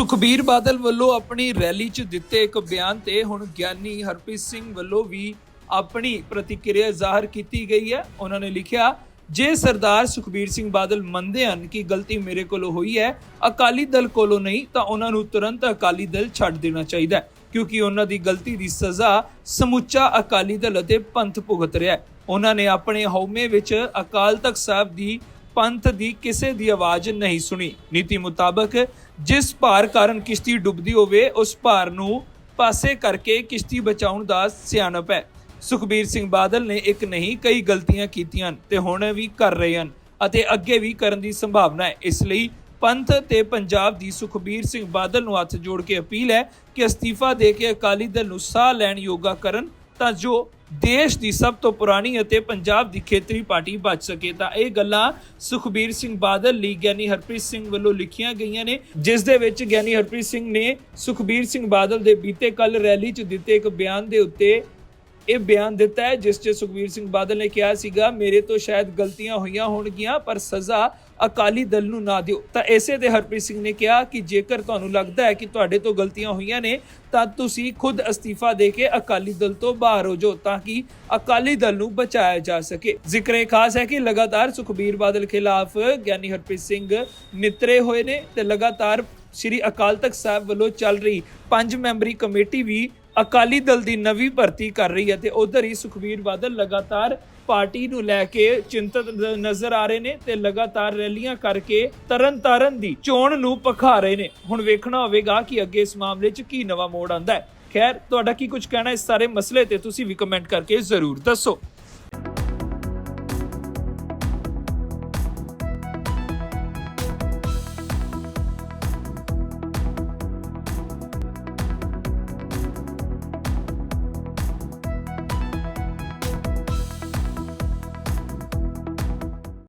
ਸੁਖਬੀਰ ਬਾਦਲ ਵੱਲੋਂ ਆਪਣੀ ਰੈਲੀ 'ਚ ਦਿੱਤੇ ਇੱਕ ਬਿਆਨ ਤੇ ਹੁਣ ਗਿਆਨੀ ਹਰਪ੍ਰੀਤ ਸਿੰਘ ਵੱਲੋਂ ਵੀ ਆਪਣੀ ਪ੍ਰਤੀਕਿਰਿਆ ਜ਼ਾਹਰ ਕੀਤੀ ਗਈ ਹੈ। ਉਹਨਾਂ ਨੇ ਲਿਖਿਆ, ਜੇ ਸਰਦਾਰ ਸੁਖਬੀਰ ਸਿੰਘ ਬਾਦਲ ਮੰਨਦੇ ਹਨ ਕਿ ਗਲਤੀ ਮੇਰੇ ਕੋਲੋਂ ਹੋਈ ਹੈ, ਅਕਾਲੀ ਦਲ ਕੋਲੋਂ ਨਹੀਂ, ਤਾਂ ਉਹਨਾਂ ਨੂੰ ਤੁਰੰਤ ਅਕਾਲੀ ਦਲ ਛੱਡ ਦੇਣਾ ਚਾਹੀਦਾ ਹੈ, ਕਿਉਂਕਿ ਉਹਨਾਂ ਦੀ ਗਲਤੀ ਦੀ ਸਜ਼ਾ ਸਮੁੱਚਾ ਅਕਾਲੀ ਦਲ ਅਤੇ ਪੰਥ ਭੁਗਤ ਰਿਹਾ ਹੈ। ਉਹਨਾਂ ਨੇ ਆਪਣੇ ਹਉਮੈ ਵਿੱਚ ਅਕਾਲ ਤਖਤ ਸਾਹਿਬ ਦੀ ਪੰਥ ਦੀ ਕਿਸੇ ਦੀ ਆਵਾਜ਼ ਨਹੀਂ ਸੁਣੀ। ਨੀਤੀ ਮੁਤਾਬਕ ਜਿਸ ਭਾਰ ਕਾਰਨ ਕਿਸ਼ਤੀ ਡੁੱਬਦੀ ਹੋਵੇ, ਉਸ ਭਾਰ ਨੂੰ ਪਾਸੇ ਕਰਕੇ ਕਿਸ਼ਤੀ ਬਚਾਉਣ ਦਾ ਸਿਆਣਪ ਹੈ। ਸੁਖਬੀਰ ਸਿੰਘ ਬਾਦਲ ਨੇ ਇੱਕ ਨਹੀਂ, ਕਈ ਗਲਤੀਆਂ ਕੀਤੀਆਂ ਹਨ ਤੇ ਹੁਣ ਵੀ ਕਰ ਰਹੇ ਹਨ ਅਤੇ ਅੱਗੇ ਵੀ ਕਰਨ ਦੀ ਸੰਭਾਵਨਾ ਹੈ। ਇਸ ਲਈ ਪੰਥ ਤੇ ਪੰਜਾਬ ਦੀ ਸੁਖਬੀਰ ਸਿੰਘ ਬਾਦਲ ਨੂੰ ਹੱਥ ਜੋੜ ਕੇ ਅਪੀਲ ਹੈ ਕਿ ਅਸਤੀਫਾ ਦੇ ਕੇ ਅਕਾਲੀ ਦਲ ਨੂੰ ਸਾਹ ਲੈਣ ਯੋਗਾ ਕਰਨ ਤਾਂ ਜੋ ਦੇਸ਼ ਦੀ ਸਭ ਤੋਂ ਪੁਰਾਣੀ ਅਤੇ ਪੰਜਾਬ ਦੀ ਖੇਤਰੀ ਪਾਰਟੀ ਬਚ ਸਕੇ। ਤਾਂ ਇਹ ਗੱਲਾਂ ਸੁਖਬੀਰ ਸਿੰਘ ਬਾਦਲ ਲਈ ਗਿਆਨੀ ਹਰਪ੍ਰੀਤ ਸਿੰਘ ਵੱਲੋਂ ਲਿਖੀਆਂ ਗਈਆਂ ਨੇ, ਜਿਸ ਦੇ ਵਿੱਚ ਗਿਆਨੀ ਹਰਪ੍ਰੀਤ ਸਿੰਘ ਨੇ ਸੁਖਬੀਰ ਸਿੰਘ ਬਾਦਲ ਦੇ ਬੀਤੇ ਕੱਲ ਰੈਲੀ 'ਚ ਦਿੱਤੇ ਇੱਕ ਬਿਆਨ ਦੇ ਉੱਤੇ ਇਹ ਬਿਆਨ ਦਿੱਤਾ ਹੈ, ਜਿਸ 'ਚ ਸੁਖਬੀਰ ਸਿੰਘ ਬਾਦਲ ਨੇ ਕਿਹਾ ਸੀਗਾ, ਮੇਰੇ ਤੋਂ ਸ਼ਾਇਦ ਗਲਤੀਆਂ ਹੋਈਆਂ ਹੋਣਗੀਆਂ, ਪਰ ਸਜ਼ਾ ਅਕਾਲੀ ਦਲ ਨੂੰ ਨਾ ਦਿਓ। ਤਾਂ ਐਸੇ ਤੇ ਹਰਪ੍ਰੀਤ ਸਿੰਘ ਨੇ ਕਿਹਾ ਕਿ ਜੇਕਰ ਤੁਹਾਨੂੰ ਲੱਗਦਾ ਹੈ ਕਿ ਤੁਹਾਡੇ ਤੋਂ ਗਲਤੀਆਂ ਹੋਈਆਂ ਨੇ, ਤਾਂ ਤੁਸੀਂ ਖੁਦ ਅਸਤੀਫਾ ਦੇ ਕੇ ਅਕਾਲੀ ਦਲ ਤੋਂ ਬਾਹਰ ਹੋ ਜਾਓ, ਤਾਂ ਕਿ ਅਕਾਲੀ ਦਲ ਨੂੰ ਬਚਾਇਆ ਜਾ ਸਕੇ। ਜ਼ਿਕਰ ਇਹ ਖਾਸ ਹੈ ਕਿ ਲਗਾਤਾਰ ਸੁਖਬੀਰ ਬਾਦਲ ਖਿਲਾਫ ਗਿਆਨੀ ਹਰਪ੍ਰੀਤ ਸਿੰਘ ਨਿਤਰੇ ਹੋਏ ਨੇ ਤੇ ਲਗਾਤਾਰ ਸ੍ਰੀ ਅਕਾਲ ਤਖਤ ਸਾਹਿਬ ਵੱਲੋਂ ਚੱਲ ਰਹੀ ਪੰਜ ਮੈਂਬਰੀ ਕਮੇਟੀ ਵੀ ਅਕਾਲੀ ਦਲ ਦੀ ਨਵੀਂ ਭਰਤੀ ਕਰ ਰਹੀ ਹੈ ਤੇ ਉਧਰ ਹੀ ਸੁਖਬੀਰ ਬਾਦਲ ਲਗਾਤਾਰ ਪਾਰਟੀ ਨੂੰ ਲੈ ਕੇ ਚਿੰਤਤ ਨਜ਼ਰ ਆ ਰਹੇ ਨੇ ਤੇ ਲਗਾਤਾਰ ਰੈਲੀਆਂ ਕਰਕੇ ਤਰਨ ਤਾਰਨ ਦੀ ਚੋਣ ਨੂੰ ਪਖਾ ਰਹੇ ਨੇ। ਹੁਣ ਵੇਖਣਾ ਹੋਵੇਗਾ ਕਿ ਅੱਗੇ ਇਸ ਮਾਮਲੇ 'ਚ ਕੀ ਨਵਾਂ ਮੋੜ ਆਂਦਾ ਹੈ। ਖੈਰ, ਤੁਹਾਡਾ ਕੀ ਕੁਝ ਕਹਿਣਾ ਇਸ ਸਾਰੇ ਮਸਲੇ ਤੇ ਤੁਸੀਂ ਵੀ ਕਮੈਂਟ ਕਰਕੇ ਜ਼ਰੂਰ ਦੱਸੋ।